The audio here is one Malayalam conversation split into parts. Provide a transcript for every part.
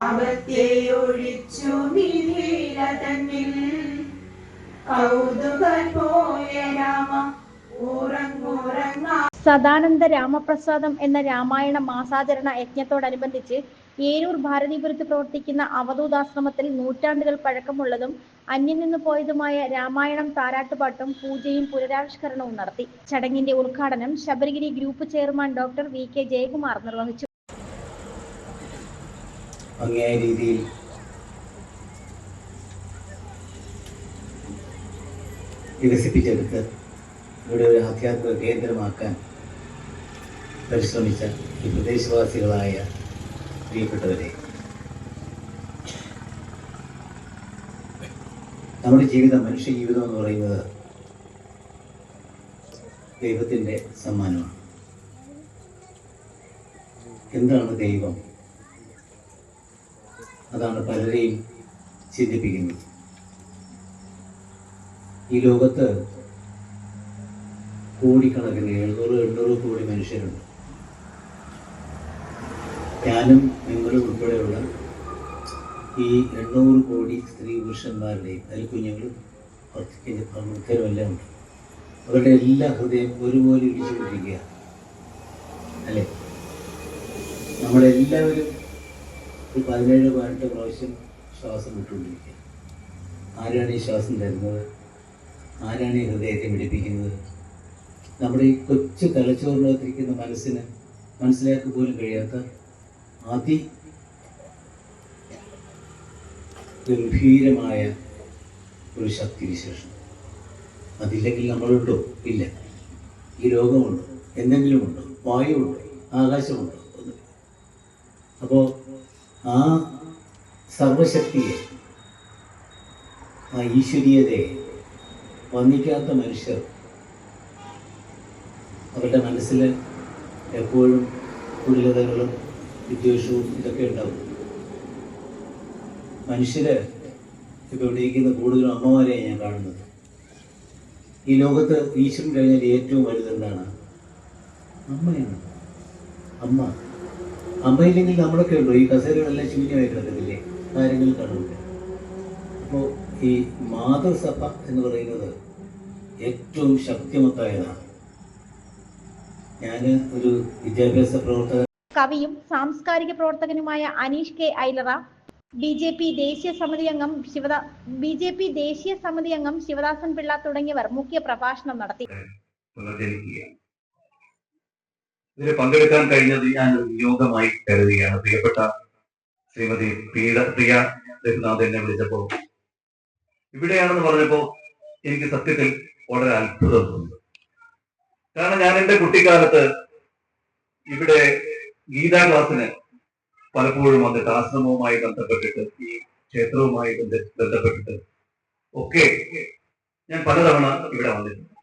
അകത്തെയൊഴിച്ചു മിഴിയില തന്നിൽ. കൗതുകൻ പോയ രാമ സദാനന്ദ രാമപ്രസാദം എന്ന രാമായണ മാസാചരണ യജ്ഞത്തോടനുബന്ധിച്ച് ഏരൂർ ഭാരതീപുരത്ത് പ്രവർത്തിക്കുന്ന അവധൂതാശ്രമത്തിൽ നൂറ്റാണ്ടുകൾ പഴക്കമുള്ളതും അന്യം നിന്ന് പോയതുമായ രാമായണം താരാട്ടുപാട്ടും പൂജയും പുനരാവിഷ്കരണവും നടത്തി. ചടങ്ങിന്റെ ഉദ്ഘാടനം Sabarigiri group chairman doctor V K Jayakumar നിർവഹിച്ചു. ഭംഗിയായ രീതിയിൽ. വികസിപ്പിച്ചെടുത്ത് ഇവിടെ ഒരു ആധ്യാത്മിക കേന്ദ്രമാക്കാൻ പരിശ്രമിച്ച ഈ പ്രദേശവാസികളായ പ്രിയപ്പെട്ടവരെ നമ്മുടെ ജീവിതം മനുഷ്യ ജീവിതം എന്ന് പറയുന്നത് ദൈവത്തിന്റെ സമ്മാനമാണ്. എന്താണ് ദൈവം? അതാണ് പലരെയും ചിന്തിപ്പിക്കുന്നത്. ഈ ലോകത്ത് കോടിക്കണക്കിന് എഴുന്നൂറ് എണ്ണൂറ് കോടി മനുഷ്യരുണ്ട്. ഞാനും നിങ്ങളും ഉൾപ്പെടെയുള്ള ഈ എണ്ണൂറ് കോടി സ്ത്രീ പുരുഷന്മാരുടെയും അതിൽ കുഞ്ഞുങ്ങളും പ്രമുഖരും എല്ലാം ഉണ്ട്. അവരുടെ എല്ലാ ഹൃദയം ഒരുപോലെ ഇടിച്ചുകൊണ്ടിരിക്കുക അല്ലേ? നമ്മളെല്ലാവരും ഒരു പതിനേഴ് പതിനെട്ട് പ്രാവശ്യം ശ്വാസം വിട്ടുകൊണ്ടിരിക്കുക ആരാണ് ഈ ശ്വാസം തരുന്നത്? ആരാണ് ഈ ഹൃദയത്തെ പിടിപ്പിക്കുന്നത്? നമ്മുടെ ഈ കൊച്ചു തലച്ചോറിനകത്തിരിക്കുന്ന മനസ്സിന് മനസ്സിലാക്കി പോലും കഴിയാത്ത അതി ഗംഭീരമായ ഒരു ശക്തിവിശേഷം അതില്ലെങ്കിൽ നമ്മളുണ്ടോ? ഇല്ല. ഈ രോഗമുണ്ടോ? എന്തെങ്കിലുമുണ്ടോ? വായുണ്ടോ ആകാശമുണ്ടോ? ഒന്നും അപ്പോൾ ആ സർവശക്തിയെ ആ ഈശ്വരീയതയെ വന്നിക്കാത്ത മനുഷ്യർ അവരുടെ മനസ്സിൽ എപ്പോഴും കുടിലതകളും വിദ്വേഷവും ഇതൊക്കെ ഉണ്ടാവും. മനുഷ്യര് ഇപ്പോൾ ഇവിടെ ഇരിക്കുന്ന കൂടുതലും അമ്മമാരെയാണ് ഞാൻ കാണുന്നത്. ഈ ലോകത്ത് ഈശ്വരൻ കഴിഞ്ഞാൽ ഏറ്റവും വലുതെന്താണ് അമ്മയാണ്. അമ്മ. അമ്മയില്ലെങ്കിൽ നമ്മളൊക്കെ ഉള്ളൂ ഈ കസേരകളെല്ലാം ശൂന്യമായി കിടക്കുന്നില്ലേ കാര്യങ്ങൾ കാണുന്നില്ല അപ്പോൾ ഈ മാതൃസഭ എന്ന് പറയുന്നത് ഏറ്റവും ശക്തിമത്തായതാണ്. ഞാൻ ഒരു വിദ്യാഭ്യാസ പ്രവർത്തകൻ കവിയും സാംസ്കാരിക പ്രവർത്തകനുമായ Aneesh K Ailara B J P ദേശീയ സമിതി അംഗം ശിവദാ ബി ജെ പി ദേശീയ സമിതി അംഗം ശിവദാസൻ പിള്ള തുടങ്ങിയവർ മുഖ്യ പ്രഭാഷണം നടത്തി ഇതിൽ പങ്കെടുക്കാൻ കഴിഞ്ഞത് ഞാൻ ഒരു നിയോഗമായി കരുതുകയാണ്. പ്രിയപ്പെട്ട ശ്രീമതി പീഡ പ്രിയ രഘുനാഥ് എന്നെ വിളിച്ചപ്പോ ഇവിടെയാണെന്ന് പറഞ്ഞപ്പോ എനിക്ക് സത്യത്തിൽ വളരെ അത്ഭുതം തോന്നുന്നു കാരണം ഞാൻ എന്റെ കുട്ടിക്കാലത്ത് ഇവിടെ ഗീതാ ക്ലാസ്സിന് പലപ്പോഴും വന്നിട്ട് ആശ്രമവുമായി ബന്ധപ്പെട്ടിട്ട് ഈ ക്ഷേത്രവുമായി ബന്ധപ്പെട്ടിട്ട് ഒക്കെ ഞാൻ പലതവണ ഇവിടെ വന്നിട്ടുണ്ട്.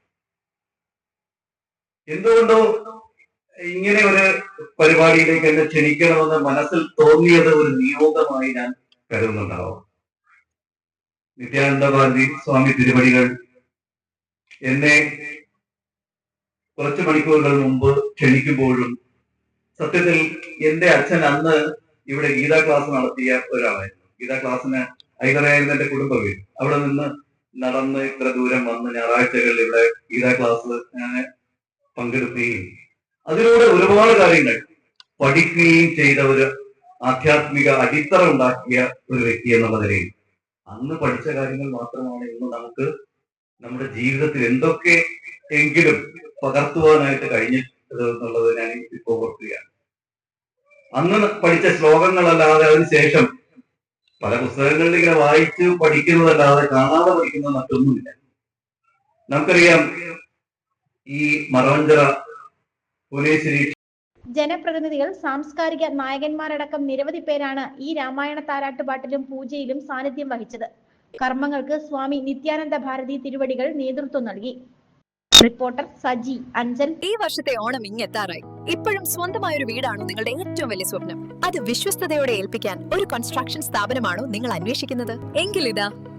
എന്തുകൊണ്ടോ ഇങ്ങനെ ഒരു പരിപാടിയിലേക്ക് എന്നെ ക്ഷണിക്കണമെന്ന് മനസ്സിൽ തോന്നിയത് ഒരു നിയോഗമായി ഞാൻ കരുതുന്നുണ്ടാവും. നിത്യാനന്ദ സ്വാമി തിരുവടികൾ എന്നെ കുറച്ച് മണിക്കൂറുകൾ മുമ്പ് ക്ഷണിക്കുമ്പോഴും സത്യത്തിൽ എന്റെ അച്ഛൻ അന്ന് ഇവിടെ ഗീതാ ക്ലാസ് നടത്തിയ ഒരാളായിരുന്നു. ഗീതാ ക്ലാസ്സിന് ഐതറായിരുന്നു എന്റെ കുടുംബ വീട്. അവിടെ നിന്ന് നടന്ന് ഇത്ര ദൂരം വന്ന് ഞായറാഴ്ചകളിൽ ഇവിടെ ഗീതാ ക്ലാസ് ഞാൻ പങ്കെടുക്കുകയും അതിലൂടെ ഒരുപാട് കാര്യങ്ങൾ പഠിക്കുകയും ചെയ്ത ഒരു ആധ്യാത്മിക അടിത്തറ ഉണ്ടാക്കിയ ഒരു വ്യക്തി എന്നുള്ള നിലയിൽ. അന്ന് പഠിച്ച കാര്യങ്ങൾ മാത്രമാണ് ഇന്ന് നമുക്ക് നമ്മുടെ ജീവിതത്തിൽ എന്തൊക്കെ എങ്കിലും പകർത്തുവാനായിട്ട് കഴിഞ്ഞിട്ടത് എന്നുള്ളത് ഞാൻ ഇപ്പോൾ ഓർക്കുകയാണ്. അന്ന് പഠിച്ച ശ്ലോകങ്ങളല്ലാതെ അതിനുശേഷം പല പുസ്തകങ്ങളിൽ ഇങ്ങനെ വായിച്ച് പഠിക്കുന്നതല്ലാതെ കാണാതെ പഠിക്കുന്നത് മറ്റൊന്നുമില്ല. നമുക്കറിയാം ഈ മറവഞ്ചിറ ജനപ്രതിനിധികൾ സാംസ്കാരിക നായകന്മാരടക്കം നിരവധി പേരാണ് ഈ രാമായണ താരാട്ടുപാട്ടിലും പൂജയിലും സാന്നിധ്യം വഹിച്ചത്. കർമ്മങ്ങൾക്ക് സ്വാമി നിത്യാനന്ദ ഭാരതി തിരുവടികൾ നേതൃത്വം നൽകി. റിപ്പോർട്ടർ സജി അഞ്ചൽ ഈ വർഷത്തെ ഓണം ഇങ്ങെത്താറായി. ഇപ്പോഴും സ്വന്തമായ ഒരു വീടാണോ നിങ്ങളുടെ ഏറ്റവും വലിയ സ്വപ്നം. അത് വിശ്വസ്തയോടെ ഏൽപ്പിക്കാൻ ഒരു കൺസ്ട്രക്ഷൻ സ്ഥാപനമാണോ നിങ്ങൾ അന്വേഷിക്കുന്നത്? എങ്കിൽ ഇതാ